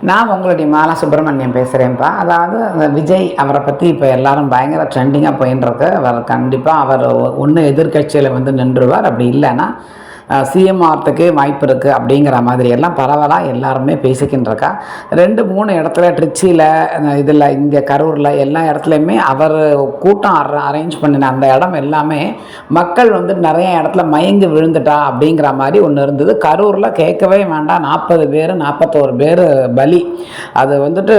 நான் உங்களுடைய மாலா சுப்பிரமணியம் பேசுகிறேன்ப்பா அதாவது அந்த விஜய் அவரை பற்றி இப்போ எல்லாரும் பயங்கர ட்ரெண்டிங்காக போயின்னு இருக்கு. அவர் கண்டிப்பாக அவர் ஒன்று எதிர்க்கட்சியில் வந்து நின்றுவார் அப்படி இல்லைன்னா சிஎம் ஆகிறதுக்கே வாய்ப்பு இருக்குது அப்படிங்கிற மாதிரி எல்லாம் பரவலாக எல்லாருமே பேசிக்கின்னு இருக்கா ரெண்டு மூணு இடத்துல ட்ரிச்சியில் இதில் இங்கே கரூரில் எல்லா இடத்துலையுமே அவர் கூட்டம் அர அரேஞ்ச் பண்ணின அந்த இடம் எல்லாமே மக்கள் வந்து நிறைய இடத்துல மயங்கி விழுந்துட்டா அப்படிங்கிற மாதிரி ஒன்று இருந்தது. கரூரில் கேட்கவே வேண்டாம். நாற்பது பேர் நாற்பத்தோரு பேர் பலி. அது வந்துட்டு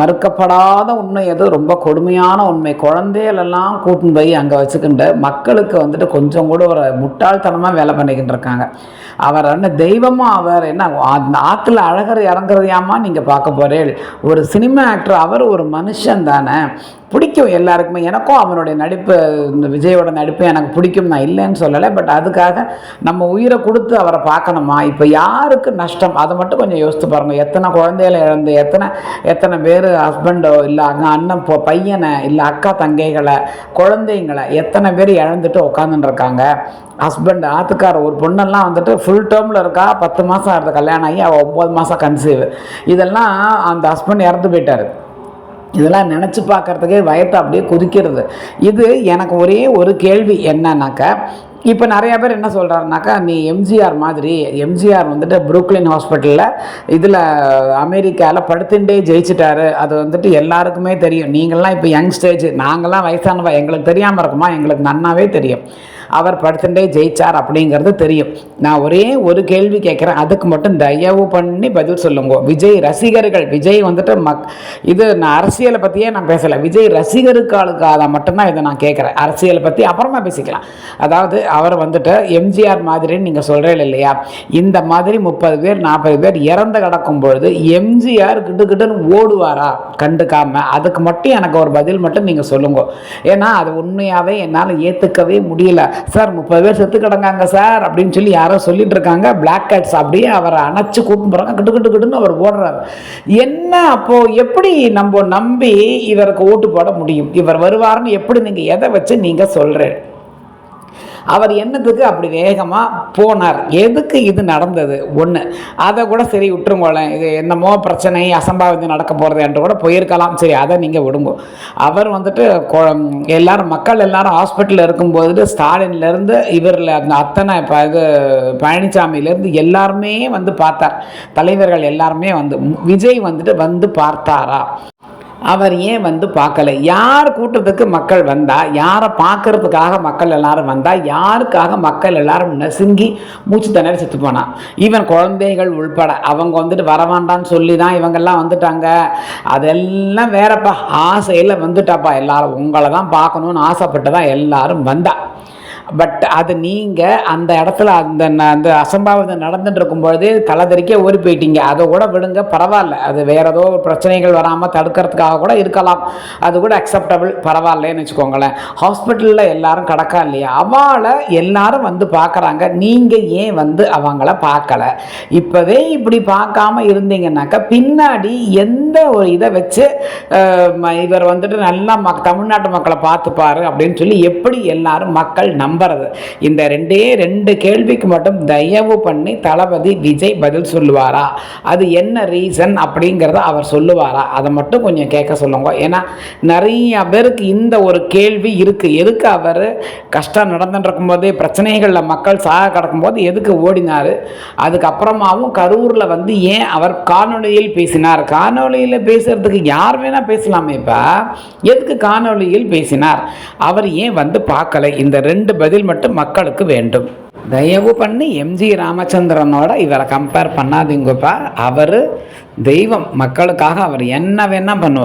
மறுக்கப்படாத உண்மை அது. ரொம்ப கொடுமையான உண்மை. குழந்தைகளெல்லாம் கூட்டின்னு போய் அங்கே வச்சுக்கிண்டு மக்களுக்கு வந்துட்டு கொஞ்சம் கூட ஒரு முட்டாள்தனமாக வேலை பண்ணிக்கிட்டு இருக்காங்க. அவர் என்ன தெய்வமாக அவர் என்ன அந்த ஆற்றுல அழகர் இறங்குறதையாமா நீங்கள் பார்க்க போகிறேன் ஒரு சினிமா ஆக்டர் அவர் ஒரு மனுஷன் தானே. பிடிக்கும் எல்லாருக்குமே. எனக்கும் அவனுடைய நடிப்பு இந்த விஜயோட நடிப்பு எனக்கு பிடிக்கும். நான் இல்லைன்னு சொல்லலை. பட் அதுக்காக நம்ம உயிரை கொடுத்து அவரை பார்க்கணுமா? இப்போ யாருக்கு நஷ்டம்? அதை மட்டும் கொஞ்சம் யோசித்து பாருங்கள் எத்தனை குழந்தைகளை இழந்து எத்தனை எத்தனை பேர் ஹஸ்பண்டோ இல்லை அங்கே அண்ணன் பையனை இல்லை அக்கா தங்கைகளை குழந்தைங்களை எத்தனை பேர் இழந்துட்டு உட்காந்துட்டுருக்காங்க ஹஸ்பண்ட் ஆத்துக்கார ஒரு பொண்ணெல்லாம் வந்துட்டு ஃபுல் டேர்மில் இருக்கா? பத்து மாதம் ஆகுது கல்யாணம் ஆகி அவள் ஒம்பது மாதம் கன்சீவ் இதெல்லாம் அந்த ஹஸ்பண்ட் இறந்து போயிட்டார். இதெல்லாம் நினச்சி பார்க்குறதுக்கே வயத்தை அப்படியே குதிக்கிறது. இது எனக்கு ஒரே ஒரு கேள்வி என்னன்னாக்கா இப்போ நிறையா பேர் என்ன சொல்கிறாருனாக்கா நீ எம்ஜிஆர் மாதிரி எம்ஜிஆர் வந்துட்டு புரூக்லின் ஹாஸ்பிட்டலில் இதில் அமெரிக்காவில் படுத்துட்டே ஜெயிச்சிட்டாரு. அது வந்துட்டு எல்லாருக்குமே தெரியும். நீங்கள்லாம் இப்போ யங் ஸ்டேஜ் நாங்கள்லாம் வயசானவா எங்களுக்கு தெரியாமல் இருக்குமா? எங்களுக்கு நன்னாவே தெரியும். அவர் படுத்துட்டே ஜெயிச்சார் அப்படிங்கிறது தெரியும். நான் ஒரே ஒரு கேள்வி கேட்குறேன். அதுக்கு மட்டும் தயவு பண்ணி பதில் சொல்லுங்க. விஜய் ரசிகர்கள் விஜய் வந்துட்டு மக் இது நான் அரசியலை பற்றியே நான் பேசலை. விஜய் ரசிகருக்காளுக்காக மட்டும்தான் இதை நான் கேட்குறேன். அரசியலை பற்றி அப்புறமா பேசிக்கலாம். அதாவது அவர் வந்துட்டு எம்ஜிஆர் மாதிரின்னு நீங்கள் சொல்கிறீங்க இல்லையா? இந்த மாதிரி முப்பது பேர் நாற்பது பேர் இறந்து கிடக்கும் பொழுது எம்ஜிஆர் கிட்டு கிட்டுன்னு ஓடுவாரா? கண்டுக்காமல் அதுக்கு மட்டும் எனக்கு ஒரு பதில் மட்டும் நீங்கள் சொல்லுங்க. ஏன்னா அது உண்மையாகவே என்னால் ஏற்றுக்கவே முடியல. சார் முப்பது பேர் செத்து கிடங்காங்க சார் அப்படின்னு சொல்லி யாரோ சொல்லிட்டு இருக்காங்க. பிளாக் கேட்ஸ் அப்படியே அவரை அணைச்சு கூப்பிடுறாங்க போகிறாங்க கிட்டு கிட்டு கிட்டுன்னு அவர் ஓடுறாரு. என்ன அப்போது எப்படி நம்ம நம்பி இவருக்கு ஓட்டு போட முடியும்? இவர் வருவார்னு எப்படி நீங்கள் எதை வச்சு நீங்கள் சொல்கிறேன் அவர் என்னத்துக்கு அப்படி வேகமாக போனார்? எதுக்கு இது நடந்தது? ஒன்று அதை கூட சரி விட்டுருங்கோளேன் இது என்னமோ பிரச்சனை அசம்பாவிதம் நடக்க போகிறது என்று கூட போயிருக்கலாம். சரி அதை நீங்கள் விடுங்க. அவர் வந்துட்டு எல்லாரும் மக்கள் எல்லாரும் ஹாஸ்பிட்டலில் இருக்கும்போது ஸ்டாலின்லேருந்து இவரில் அந்த அத்தனை இப்போ இது பழனிசாமியிலேருந்து எல்லாருமே வந்து பார்த்தார். தலைவர்கள் எல்லாருமே வந்து விஜய் வந்துட்டு வந்து பார்த்தாரா? அவர் ஏன் வந்து பார்க்கல? யார் கூட்டத்துக்கு மக்கள் வந்தால் யாரை பார்க்கறதுக்காக மக்கள் எல்லாரும் வந்தால் யாருக்காக மக்கள் எல்லாரும் நசுங்கி மூச்சு திணறி செத்து போனான் ஈவன் குழந்தைகள் உள்பட அவங்க வந்துட்டு வர வேண்டாம்னு சொல்லி தான் இவங்கெல்லாம் வந்துட்டாங்க. அதெல்லாம் வேறப்பா ஆசையில் வந்துட்டாப்பா. எல்லாரும் உங்களை தான் பார்க்கணுன்னு ஆசைப்பட்டு தான் எல்லாரும் வந்தா. பட் அது நீங்கள் அந்த இடத்துல அந்த ந- அந்த அசம்பாவிதம் நடந்துட்டு இருக்கும் பொழுதே தலைதறிக்க ஓடி போயிட்டீங்க அதை கூட விடுங்க பரவாயில்ல. அது வேறு ஏதோ ஒரு பிரச்சனைகள் வராமல் தடுக்கிறதுக்காக கூட இருக்கலாம். அது கூட அக்செப்டபிள் பரவாயில்லன்னு வச்சுக்கோங்களேன். ஹாஸ்பிட்டலில் எல்லாரும் கிடக்கா இல்லையா? அவளை எல்லாரும் வந்து பார்க்குறாங்க நீங்கள் ஏன் வந்து அவங்கள பார்க்கல இப்போவே இப்படி பார்க்காம இருந்தீங்கன்னாக்கா பின்னாடி எந்த ஒரு இதை வச்சு இவர் வந்துட்டு நல்லா மக் தமிழ்நாட்டு மக்களை பார்த்துப்பாரு அப்படின்னு சொல்லி எப்படி எல்லாரும் மக்கள் நம்புறது. இந்த ரெண்டே ரெண்டு கேள்விக்கு மட்டும் தயவு பண்ணி தளபதி விஜய் பதில் சொல்லுவாரா? அது என்ன ரீசன் அப்படிங்கிறத அவர் சொல்லுவாரா? அதை மட்டும் கொஞ்சம் கேட்க சொல்லுங்க. ஏன்னா நிறைய பேருக்கு இந்த ஒரு கேள்வி இருக்குது எதுக்கு அவர் கஷ்டம் நடந்துட்டு இருக்கும்போதே பிரச்சனைகளில் மக்கள் சாக கிடக்கும்போது எதுக்கு ஓடினார்? அதுக்கப்புறமாவும் கரூரில் வந்து ஏன் அவர் காணொளியில் பேசினார்? காணொளியில் பேசுகிறதுக்கு யார் வேணால் பேசலாமே இப்போ. எதுக்கு காணொளியில் பேசினார்? அவர் ஏன் வந்து பார்க்கலை? இந்த ரெண்டு பதில் மட்டும் மக்களுக்கு வேண்டும். தயவு பண்ணி எம்ஜி ராமச்சந்திரனோட இவரை கம்பேர் பண்ணாதீங்கப்பா. அவர் தெய்வம். மக்களுக்காக அவர் என்ன வேணால் பண்ணுவார்.